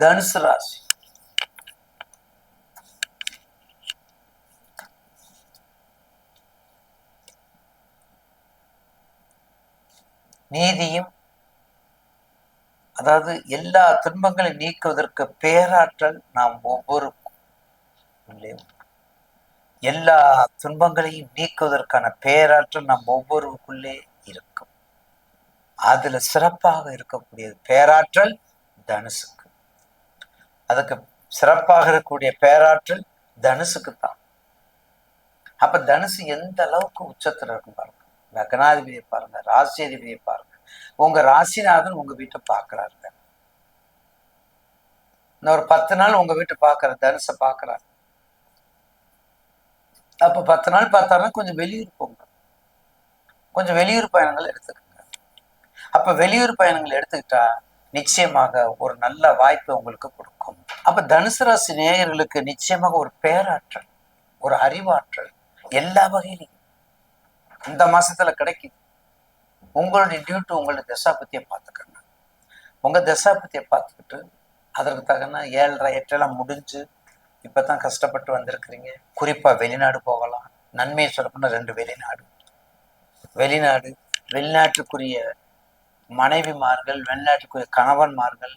தனுசு ராசி. நீதியும் அதாவது எல்லா துன்பங்களையும் நீக்குவதற்கு பேராற்றல் நாம் ஒவ்வொரு எல்லா துன்பங்களையும் நீக்குவதற்கான பேராற்றல் நம் ஒவ்வொருவருக்குள்ளே இருக்கும். அதுல சிறப்பாக இருக்கக்கூடியது பேராற்றல் தனுசுக்கு. அதுக்கு சிறப்பாக இருக்கக்கூடிய பேராற்றல் தனுசுக்கு தான் அப்ப தனுசு எந்த அளவுக்கு உச்சத்துல இருக்கும் பாருங்க. லக்னாதிபதியை பாருங்க ராசியதிபதியை பாருங்க. உங்க ராசிநாதன் உங்க வீட்டை பாக்குறாருங்க இன்னும் ஒரு பத்து நாள் உங்க வீட்டை பாக்குற தனுசை பாக்குறாரு அப்ப பத்து நாள் பார்த்தாருன்னா கொஞ்சம் வெளியூர் போங்க. கொஞ்சம் வெளியூர் பயணங்கள் எடுத்துக்கோங்க. அப்ப வெளியூர் பயணங்கள் எடுத்துக்கிட்டா நிச்சயமாக ஒரு நல்ல வாய்ப்பை உங்களுக்கு கொடுக்கும். அப்ப தனுசு ராசி நேயர்களுக்கு நிச்சயமாக ஒரு பேராற்றல் ஒரு அறிவாற்றல் எல்லா வகையிலையும் இந்த மாசத்துல கிடைக்குது. உங்களுடைய டியூட்டு உங்களுடைய தசாபத்தியை பார்த்துக்கங்க. உங்க தசாபத்தியை பார்த்துக்கிட்டு அதற்கு தகுந்த ஏழரை எட்டெல்லாம் முடிஞ்சு இப்பதான் கஷ்டப்பட்டு வந்திருக்கிறீங்க. குறிப்பா வெளிநாடு போகலாம். நன்மையை சொல்லப்போனா ரெண்டு வெளிநாடு. வெளிநாடு வெளிநாட்டுக்குரிய மனைவிமார்கள் வெளிநாட்டுக்குரிய கணவன்மார்கள்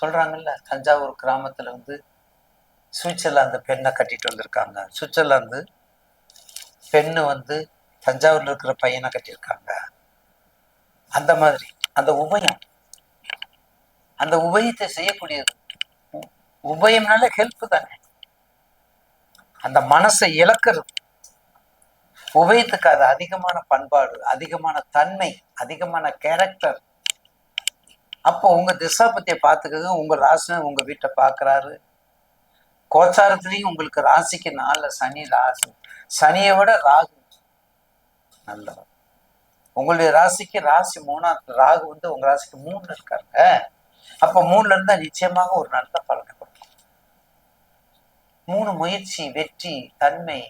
சொல்றாங்கல்ல தஞ்சாவூர் கிராமத்துல வந்து சுவிட்சர்லாந்து பெண்ணை கட்டிட்டு வந்திருக்காங்க. சுவிட்சர்லாந்து பெண்ணு வந்து தஞ்சாவூர்ல இருக்கிற பையனை கட்டியிருக்காங்க. அந்த மாதிரி அந்த உபயம் அந்த உபயத்தை செய்யக்கூடியது. உ- உபயம்னால ஹெல்ப் தானே. அந்த மனசை இழக்கிறது. உபயத்துக்கு அது அதிகமான பண்பாடு அதிகமான தன்மை அதிகமான கேரக்டர் அப்போ உங்க திசாபத்தியை பார்த்துக்கங்க உங்க ராசினர் உங்க வீட்டை பார்க்கறாரு. கோச்சாரத்திலையும் உங்களுக்கு ராசிக்கு நாள சனி ராசி சனியை விட ராகு நல்லவர். உங்களுடைய ராசிக்கு ராசி மூணாவது ராகு வந்து உங்க ராசிக்கு மூணுல இருக்காருங்க. அப்ப மூணுல இருந்தா நிச்சயமாக ஒரு நல்ல பலனை கொடுக்கும். மூணு முயற்சி வெற்றி தன்மை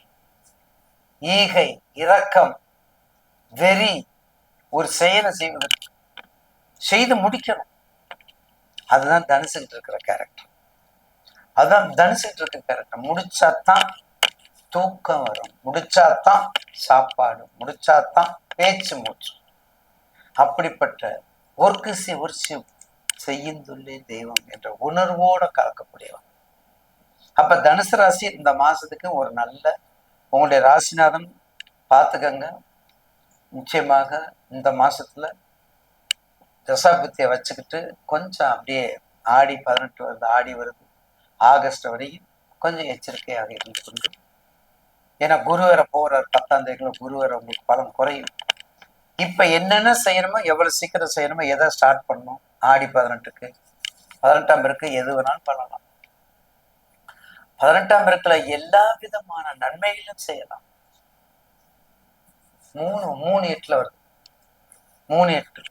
ஈகை இரக்கம் வெறி ஒரு செயலை செய்வதற்கு செய்து முடிக்கணும். அதுதான் தனுசுகிட்டு இருக்கிற கேரக்டர் அதுதான் தனுசுகிட்டு இருக்கிற கேரக்டர் முடிச்சாதான் தூக்கம் வரும். முடிச்சாதான் சாப்பாடு முடிச்சாதான் பேச்சு மூச்சு. அப்படிப்பட்ட ஒர்க்கு சி செய்யுந்துள்ளே தெய்வம் என்ற உணர்வோட கலக்கக்கூடியவன். அப்ப தனுசு ராசி இந்த மாசத்துக்கு ஒரு நல்ல உங்களுடைய ராசிநாதன் பார்த்துக்கங்க. நிச்சயமாக இந்த மாசத்துல தசாபுத்தியை வச்சுக்கிட்டு கொஞ்சம் அப்படியே ஆடி பதினெட்டு வருது ஆடி வருது. ஆகஸ்ட் வரையும் கொஞ்சம் எச்சரிக்கையாக இருந்து கொண்டு. ஏன்னா குருவரை போகிற பத்தாம் தேதிக்குள்ள குருவரை உங்களுக்கு பலம் குறையும். இப்ப என்னென்ன செய்யணுமோ எவ்வளவு சீக்கிரம் செய்யணுமோ எதை ஸ்டார்ட் பண்ணணும்? ஆடி பதினெட்டுக்கு பதினெட்டாம் பேருக்கு எது வேணாலும் பண்ணலாம். பதினெட்டாம் இடத்துல எல்லா விதமான நன்மைகளும் செய்யலாம். மூணு மூணு எட்டுல வருது. மூணு எட்டு.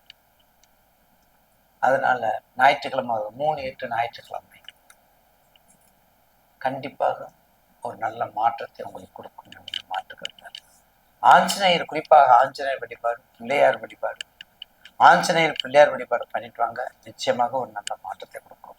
அதனால ஞாயிற்றுக்கிழமை வருது. மூணு எட்டு ஞாயிற்றுக்கிழமை. கண்டிப்பாக ஒரு நல்ல மாற்றத்தை உங்களுக்கு கொடுக்கும். மாற்றுக்கிறார் ஆஞ்சநேயர் குறிப்பாக ஆஞ்சநேயர் வழிபாடு பிள்ளையார் வழிபாடு. ஆஞ்சநேயர் பிள்ளையார் வழிபாடு பண்ணிட்டு வாங்க. நிச்சயமாக ஒரு நல்ல மாற்றத்தை கொடுக்கும்.